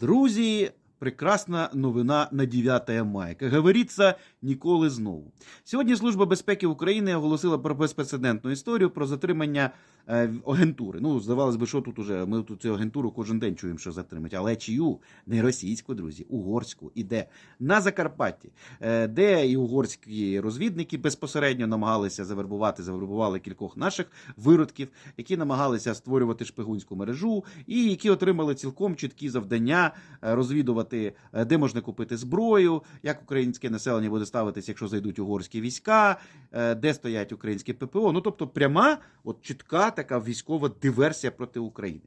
Друзі, прекрасна новина на 9 мая. Як говориться, ніколи знову. Сьогодні Служба безпеки України оголосила про безпрецедентну історію про затримання е, агентури. Ну, здавалось би, що тут уже ми тут цю агентуру кожен день чуємо, що затримати. Але чию? Не російську, друзі, угорську. Іде на Закарпатті, е, де і угорські розвідники безпосередньо намагалися завербувати, завербували кількох наших виродків, які намагалися створювати шпигунську мережу, і які отримали цілком чіткі завдання е, розвідувати, е, де можна купити зброю, як українське населення буде ставитися, якщо зайдуть угорські війська, е, де стоять українські ППО. Ну тобто, пряма, от чітка така військова диверсія проти України.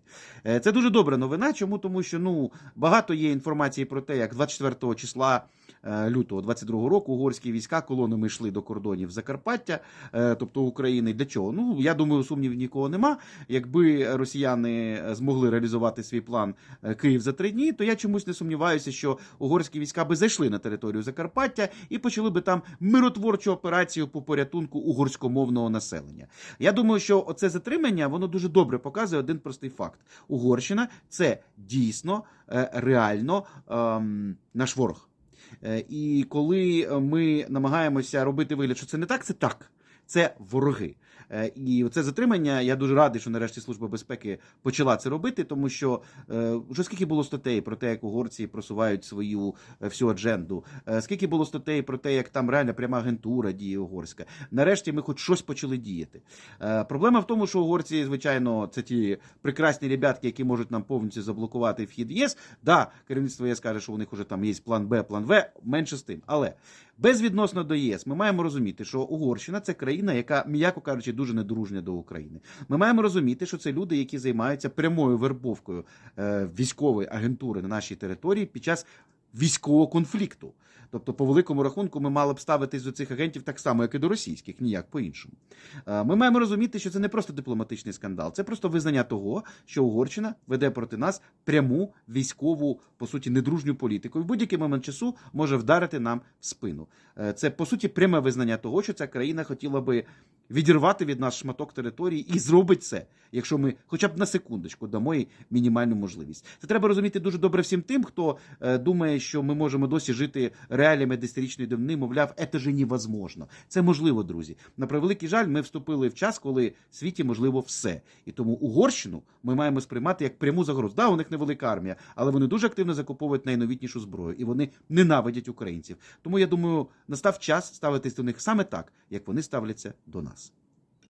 Е, Це дуже добра новина. Чому? Тому що ну багато є інформації про те, як 24 числа. Е, Лютого 22 року угорські війська колонами йшли до кордонів Закарпаття, е, тобто України. Для чого? Ну я думаю, сумнівів нікого нема. Якби росіяни змогли реалізувати свій план е, Київ за три дні, то я чомусь не сумніваюся, що угорські війська би зайшли на територію Закарпаття і почали би там миротворчу операцію по порятунку угорськомовного населення. Я думаю, що оце затримання воно дуже добре показує один простий факт: Угорщина це дійсно реально ем, наш ворог. Е, І коли ми намагаємося робити вигляд, що це не так, це так. Це вороги. Е, І це затримання. Я дуже радий, що нарешті Служба безпеки почала це робити, тому що е, вже скільки було статей про те, як угорці просувають свою е, всю адженду, скільки було статей про те, як там реально пряма агентура діє угорська. Нарешті ми хоч щось почали діяти. Проблема в тому, що угорці, звичайно, це ті прекрасні ребятки, які можуть нам повністю заблокувати вхід в ЄС. Да, керівництво ЄС каже, що у них вже там є план Б, план В, менше з тим. Але безвідносно до ЄС, ми маємо розуміти, що Угорщина це країна, яка, м'яко кажучи, дуже недружня до України. Ми маємо розуміти, що це люди, які займаються прямою вербовкою е, військової агентури на нашій території під час військового конфлікту. Тобто, по великому рахунку, ми мали б ставитись до цих агентів так само, як і до російських, ніяк по-іншому. Е, Ми маємо розуміти, що це не просто дипломатичний скандал, це просто визнання того, що Угорщина веде проти нас пряму військову, по суті, недружню політику. І в будь-який момент часу може вдарити нам в спину. Е, Це по суті пряме визнання того, що ця країна хотіла би відірвати від нас шматок території і зробить це, якщо ми хоча б на секундочку дамо їй мінімальну можливість. Це треба розуміти дуже добре всім тим, хто е, думає, що ми можемо досі жити реаліями десятирічної давнини, мовляв, це ж невозможно. Це можливо, друзі. На превеликий жаль, ми вступили в час, коли в світі можливо все. І тому Угорщину ми маємо сприймати як пряму загрозу. Да, у них невелика армія, але вони дуже активно закуповують найновітнішу зброю, і вони ненавидять українців. Тому я думаю, настав час ставитись до них саме так, як вони ставляться до нас.